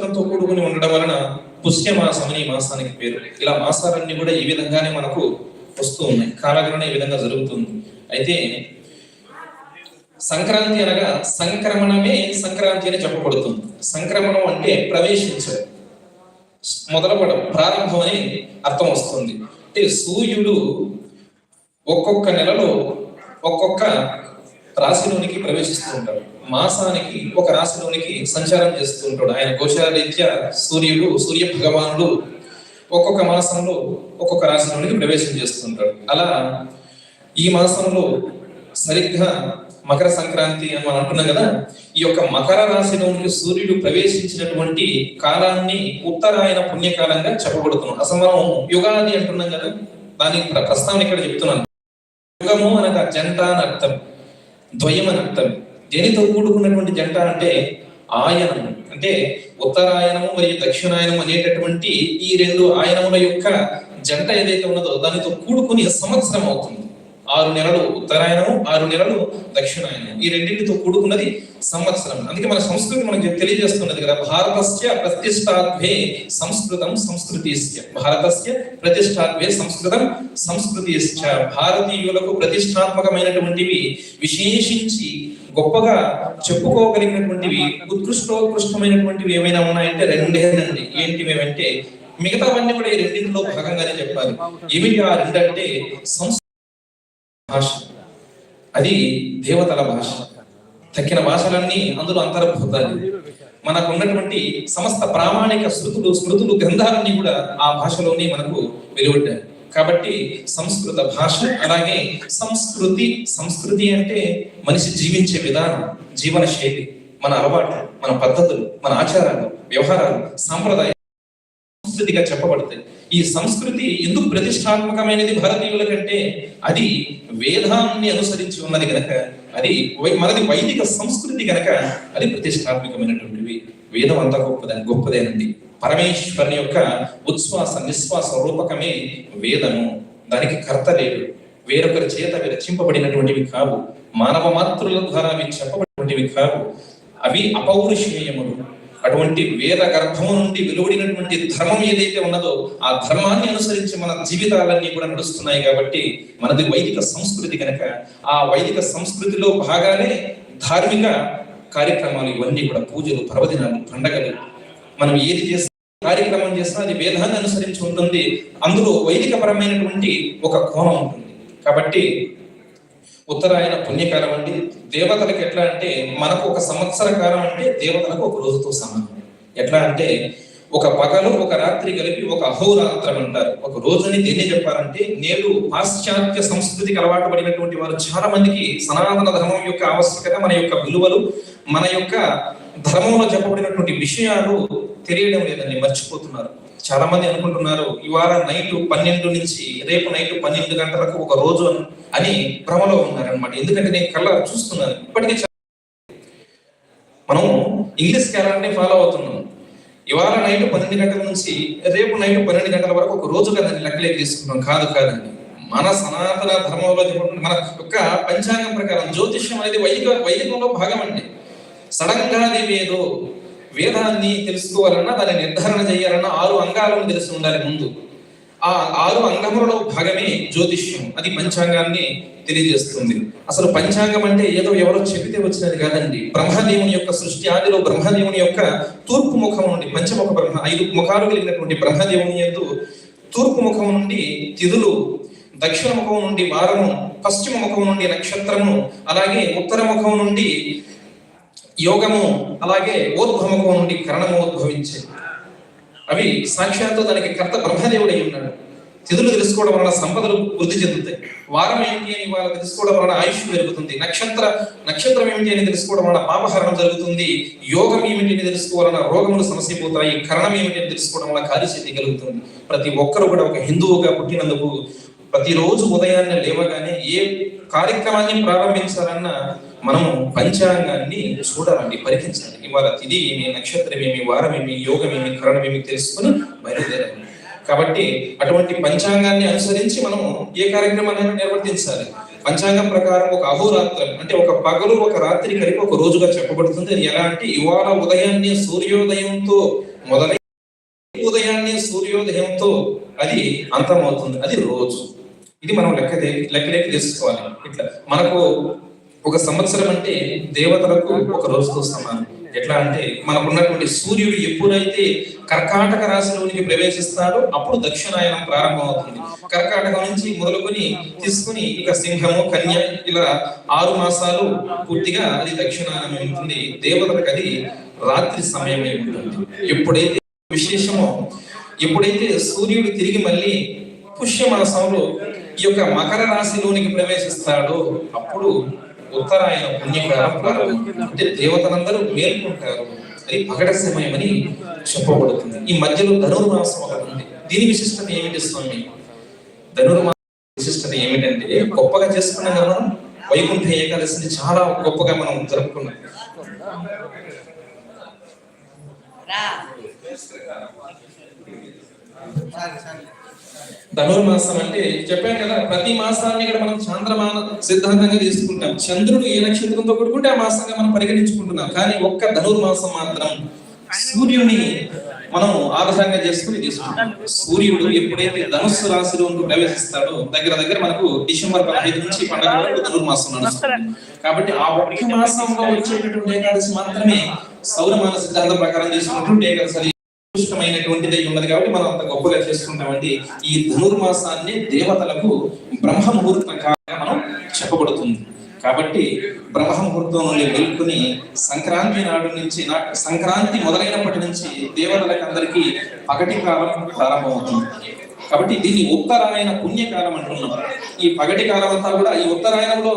తో కూడుకుని ఉండడం వలన పుష్యమాసం అని ఈ మాసానికి పేరు. ఇలా మాసాలన్నీ కూడా ఈ విధంగానే మనకు వస్తూ ఉన్నాయి. కాలగణన ఈ విధంగా జరుగుతుంది. అయితే సంక్రాంతి అనగా సంక్రమణమే సంక్రాంతి అని చెప్పబడుతుంది. సంక్రమణం అంటే ప్రవేశించడం. మొదలపడం ప్రారంభం అని అర్థం వస్తుంది. అంటే సూర్యుడు ఒక్కొక్క నెలలో ఒక్కొక్క రాశిలోనికి ప్రవేశిస్తూ ఉంటాడు. మాసానికి ఒక రాశిలోనికి సంచారం చేస్తూ ఉంటాడు ఆయన గోచర రీత్యా సూర్యుడు సూర్య భగవానుడు ఒక్కొక్క మాసంలో ఒక్కొక్క రాశిలోనికి ప్రవేశం చేస్తుంటాడు. అలా ఈ మాసంలో సరిగ్గా మకర సంక్రాంతి అని మనం అంటున్నాం కదా ఈ యొక్క మకర రాశిలోనికి సూర్యుడు ప్రవేశించినటువంటి కాలాన్ని ఉత్తరాయణ పుణ్యకాలంగా చెప్పబడుతున్నాం. అసలు మనం యుగాది అంటున్నాం కదా దాని ప్రస్తావన ఇక్కడ చెప్తున్నాను. యుగము అనగా జంట అని అర్థం ద్వయం అని అర్థం. దేనితో కూడుకున్నటువంటి జంట అంటే ఆయనము. అంటే ఉత్తరాయణము మరియు దక్షిణాయనము అనేటటువంటి ఈ రెండు ఆయనముల యొక్క జంట ఏదైతే ఉన్నదో దానితో కూడుకుని సంవత్సరం అవుతుంది. ఆరు నెలలు ఉత్తరాయణము ఆరు నెలలు దక్షిణాయనం ఈ రెండింటితో కూడుకున్నది సంవత్సరం. అందుకే మన సంస్కృతి మనకి తెలియజేస్తున్నది కదా భారతస్య ప్రతిష్టాత్వే సంస్కృతం సంస్కృతిస్య. భారతస్య ప్రతిష్టాత్వే సంస్కృతం సంస్కృతిశ్చ భారతీయులకు ప్రతిష్టాత్మకమైనటువంటివి విశేషించి గొప్పగా చెప్పుకోగలిగినటువంటివి ఉత్కృష్టోత్కృష్టమైనటువంటివి ఏమైనా ఉన్నాయంటే రెండేనండి. ఏంటివి అంటే మిగతావన్నీ కూడా ఈ రెండింటిలో భాగంగానే చెప్పాలి. ఏమిటి ఆ రెండంటే సంస్కృత భాష. అది దేవతల భాష. తక్కిన భాషలన్నీ అందులో అంతర్భూతాలు. మనకు ఉన్నటువంటి సమస్త ప్రామాణిక శృతులు స్మృతులు గ్రంథాలన్నీ కూడా ఆ భాషలోనే మనకు వెలువడ్డాయి. కాబట్టి సంస్కృత భాష అలాగే సంస్కృతి సంస్కృతి అంటే మనిషి జీవించే విధానం జీవన శైలి మన అలవాట్లు మన పద్ధతులు మన ఆచారాలు వ్యవహారాలు సాంప్రదాయాలు సంస్కృతిగా చెప్పబడతాయి. ఈ సంస్కృతి ఎందుకు ప్రతిష్టాత్మకమైనది భారతీయుల కంటే అది వేదాన్ని అనుసరించి ఉన్నది గనక అది మనది వైదిక సంస్కృతి గనక అది ప్రతిష్టాత్మకమైనటువంటివి వేదం అంతా గొప్పదని గొప్పదేనండి. పరమేశ్వరుని యొక్క ఉచ్ఛ్వాస నిశ్వాస రూపకమే వేదము. దానికి కర్త లేడు. వేరొకరి చేత విరచింపబడినటువంటివి కావు. మానవ మాతృల ద్వారా అవి చెప్పబడినటువంటివి కావు. అవి అపౌరుషేయములు. అటువంటి వేద గర్భము నుండి వెలువడినటువంటి ధర్మం ఏదైతే ఉన్నదో ఆ ధర్మాన్ని అనుసరించి మన జీవితాలన్నీ కూడా నడుస్తున్నాయి కాబట్టి మనది వైదిక సంస్కృతి కనుక ఆ వైదిక సంస్కృతిలో భాగాలే ధార్మిక కార్యక్రమాలు ఇవన్నీ కూడా పూజలు పర్వదినాలు పండగలు. మనం ఏది చేస్తాం కార్యక్రమం చేస్తున్నా అది వేదాన్ని అనుసరించి ఉంటుంది. అందులో వైదిక పరమైనటువంటి ఒక కోణం ఉంటుంది. కాబట్టి ఉత్తరాయణ పుణ్యకాలం అండి. దేవతలకు ఎట్లా అంటే మనకు ఒక సంవత్సర కాలం అంటే దేవతలకు ఒక రోజుతో సమానం. ఎట్లా అంటే ఒక పగలు ఒక రాత్రి కలిపి ఒక అహోరాత్రం అంటారు. ఒక రోజుని దేన్ని చెప్పారంటే నేడు పాశ్చాత్య సంస్కృతికి అలవాటు పడినటువంటి వారు చాలా మందికి సనాతన ధర్మం యొక్క ఆవశ్యకత మన యొక్క విలువలు మన యొక్క ధర్మంలో చెప్పబడినటువంటి విషయాలు తెలియడం లేదండి మర్చిపోతున్నారు. చాలా మంది అనుకుంటున్నారు ఇవాళ నైట్ పన్నెండు నుంచి రేపు నైట్ పన్నెండు గంటలకు ఒక రోజు అని భ్రమలో ఉన్నారనమాట ఎందుకంటే నేను కళ్ళ చూస్తున్నాను. ఇప్పటికీ మనం ఇంగ్లీష్ క్యాలెండర్ని ఫాలో అవుతున్నాం. ఇవాళ నైట్ పన్నెండు గంటల నుంచి రేపు నైట్ పన్నెండు గంటల వరకు ఒక రోజు కదండి లెక్కలే తీసుకున్నాం కాదు కాదండి. మన సనాతన ధర్మంలో మన యొక్క పంచాంగం ప్రకారం జ్యోతిష్యం అనేది వైదిక వైదికంలో భాగం అండి సడన్గా వేదాన్ని తెలుసుకోవాలన్నా దాన్ని నిర్ధారణ చేయాలన్నా ఆరు అంగాలను తెలిసి ఉండాలి ముందు. ఆ ఆరు అంగములలో భాగమే జ్యోతిష్యం. అది పంచాంగాన్ని తెలియజేస్తుంది. అసలు పంచాంగం అంటే ఏదో ఎవరో చెబితే వచ్చినది కాదండి. బ్రహ్మదేవుని యొక్క సృష్టి ఆదిలో బ్రహ్మదేవుని యొక్క తూర్పు ముఖం నుండి పంచముఖ బ్రహ్మ ఐదు ముఖాలు కలిగినటువంటి బ్రహ్మదేవుని ఎందు తూర్పు ముఖం నుండి తిథులు దక్షిణ ముఖం నుండి వారము పశ్చిమ ముఖం నుండి నక్షత్రము అలాగే ఉత్తర ముఖం నుండి యోగము అలాగే ఊర్ధ్వముఖం నుండి కరణము ఉద్భవించే. అవి సాక్షాత్తు దానికి కర్త బ్రహ్మదేవుడై ఉన్నాడు. తిథులు తెలుసుకోవడం వలన సంపదలు వృద్ధి చెందుతాయి. వారం ఏంటి అని వాళ్ళు తెలుసుకోవడం వలన ఆయుష్ పెరుగుతుంది. నక్షత్ర నక్షత్రం ఏమిటి అని తెలుసుకోవడం వలన పాపహరణం జరుగుతుంది. యోగం ఏమిటి అని తెలుసుకోవాలన్న రోగములు సమస్య పోతాయి కరణం ఏమిటి అని తెలుసుకోవడం వలన కార్యసిద్ధి కలుగుతుంది. ప్రతి ఒక్కరు కూడా ఒక హిందువుగా పుట్టినందుకు ప్రతిరోజు ఉదయాన్నే లేవగానే ఏ కార్యక్రమాన్ని ప్రారంభించాలన్నా మనము పంచాంగాన్ని చూడాలండి పరికించాలి. ఇవాళ తిది ఏమి నక్షత్రం ఏమి వారం ఏమి యోగం ఏమి కరణం ఏమి తెలుసుకుని బయలుదేరాలి. కాబట్టి అటువంటి పంచాంగాన్ని అనుసరించి మనం ఏ కార్యక్రమాన్ని నిర్వర్తించాలి? పంచాంగం ప్రకారం ఒక అహోరాత్రం అంటే ఒక పగలు ఒక రాత్రి కలిపి ఒక రోజుగా చెప్పబడుతుంది. అది ఎలా అంటే ఇవాళ ఉదయాన్నే సూర్యోదయంతో మొదలై ఉదయాన్నే సూర్యోదయంతో అది అంతమవుతుంది. అది రోజు. ఇది మనం లెక్క లెక్కలేక లెక్క తీసుకోవాలి ఇట్లా మనకు ఒక సంవత్సరం అంటే దేవతలకు ఒక రోజుతో సమానం. ఎట్లా అంటే మనకున్నటువంటి సూర్యుడు ఎప్పుడైతే కర్కాటక రాశిలోనికి ప్రవేశిస్తాడో అప్పుడు దక్షిణాయనం ప్రారంభమవుతుంది. కర్కాటకం నుంచి మొదలుకొని తీసుకుని ఇక సింహము కన్య ఇలా ఆరు మాసాలు పూర్తిగా అది దక్షిణాయనం ఉంటుంది దేవతలకు అది రాత్రి సమయమే ఉంటుంది. ఎప్పుడైతే విశేషమో ఎప్పుడైతే సూర్యుడు తిరిగి మళ్ళీ పుష్యమాసంలో ఈ యొక్క మకర రాశిలోనికి ప్రవేశిస్తాడో అప్పుడు ఉత్తరాయణ పుణ్యకాలం ప్రారంభం అంటే దేవతలందరూ మేల్కొంటారు. అది పగట సమయం అని చెప్పబడుతుంది. ఈ మధ్యలో ధనుర్మాసం ఒకటి ఉంది. దీని విశిష్టత ఏమిటి స్వామి? ధనుర్మాసం విశిష్టత ఏమిటంటే గొప్పగా చేసుకున్నాం కదా మనం వైకుంఠ ఏకాదశిని చాలా గొప్పగా మనం జరుపుకున్నాం. ధనుర్మాసం అంటే చెప్పాను కదా ప్రతి మాసాన్ని ఇక్కడ మనం చాంద్రమాన సిద్ధాంతంగా తీసుకుంటాం. చంద్రుడు ఏ నక్షత్రంతో కూడుకుంటే ఆ మాసంగా మనం పరిగణించుకుంటున్నాం. కానీ ఒక్క ధనుర్మాసం మాత్రం సూర్యుని మనం ఆధారంగా చేసుకుని తీసుకుంటాం. సూర్యుడు ఎప్పుడైతే ధనుస్సు రాశిలో ప్రవేశిస్తాడో దగ్గర దగ్గర మనకు డిసెంబర్ పదహైదు నుంచి పండుగ వరకు ధనుర్మాసం నడుస్తుంది. కాబట్టి ఆ ఒక్క మాసంలో వచ్చేటటువంటి ఏకాదశి మాత్రమే సౌరమాన సిద్ధాంతం ప్రకారం తీసుకుంటుంటే ఏకాదశి ఉత్కృష్టమైనటువంటిది ఉన్నది కాబట్టి మనం అంత గొప్పగా చేసుకుంటామండి. ఈ ధనుర్మాసాన్ని దేవతలకు బ్రహ్మ ముహూర్తం కాగా మనం చెప్పబడుతుంది. కాబట్టి బ్రహ్మ ముహూర్తం నుండి మేల్కొని సంక్రాంతి నాడు నుంచి నా సంక్రాంతి మొదలైనప్పటి నుంచి దేవతలకు అందరికీ పగటి కాలం ప్రారంభమవుతుంది. కాబట్టి దీన్ని ఉత్తరాయణ పుణ్యకాలం అంటున్నాం. ఈ పగటి కాలం అంతా కూడా ఈ ఉత్తరాయణంలో